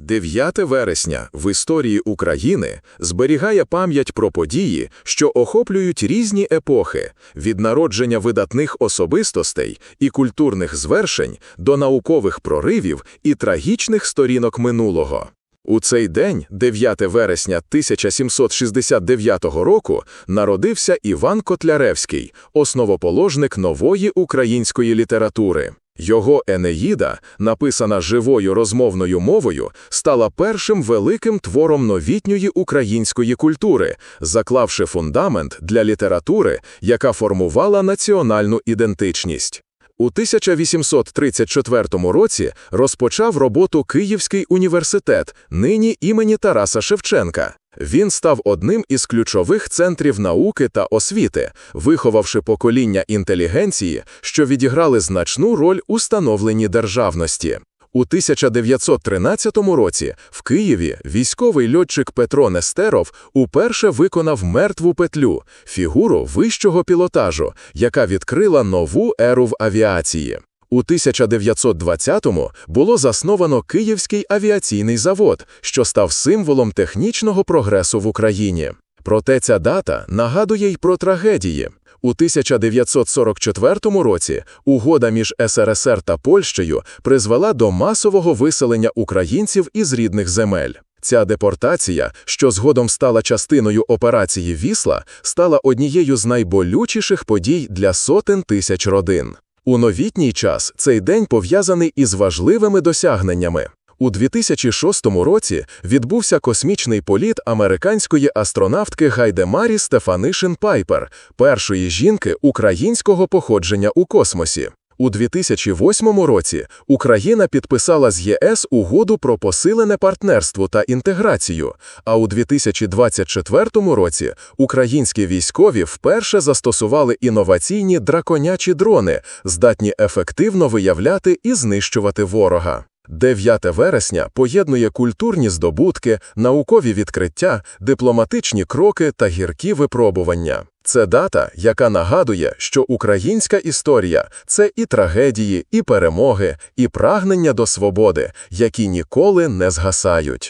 9 вересня в історії України зберігає пам'ять про події, що охоплюють різні епохи від народження видатних особистостей і культурних звершень до наукових проривів і трагічних сторінок минулого. У цей день, 9 вересня 1769 року, народився Іван Котляревський, основоположник нової української літератури. Його Енеїда, написана живою розмовною мовою, стала першим великим твором новітньої української культури, заклавши фундамент для літератури, яка формувала національну ідентичність. У 1834 році розпочав роботу Київський університет, нині імені Тараса Шевченка. Він став одним із ключових центрів науки та освіти, виховавши покоління інтелігенції, що відіграли значну роль у становленні державності. У 1913 році в Києві військовий льотчик Петро Нестеров уперше виконав мертву петлю фігуру вищого пілотажу, яка відкрила нову еру в авіації. У 1920-му було засновано Київський авіаційний завод, що став символом технічного прогресу в Україні. Проте ця дата нагадує й про трагедії. У 1944 році угода між СРСР та Польщею призвела до масового виселення українців із рідних земель. Ця депортація, що згодом стала частиною операції Вісла, стала однією з найболючіших подій для сотень тисяч родин. У новітній час цей день пов'язаний із важливими досягненнями. У 2006 році відбувся космічний політ американської астронавтки Гайдемарі Стефанишин Пайпер, першої жінки українського походження у космосі. У 2008 році Україна підписала з ЄС угоду про посилене партнерство та інтеграцію. А у 2024 році українські військові вперше застосували інноваційні драконячі дрони, здатні ефективно виявляти і знищувати ворога. 9 вересня поєднує культурні здобутки, наукові відкриття, дипломатичні кроки та гіркі випробування. Це дата, яка нагадує, що українська історія це і трагедії, і перемоги, і прагнення до свободи, які ніколи не згасають.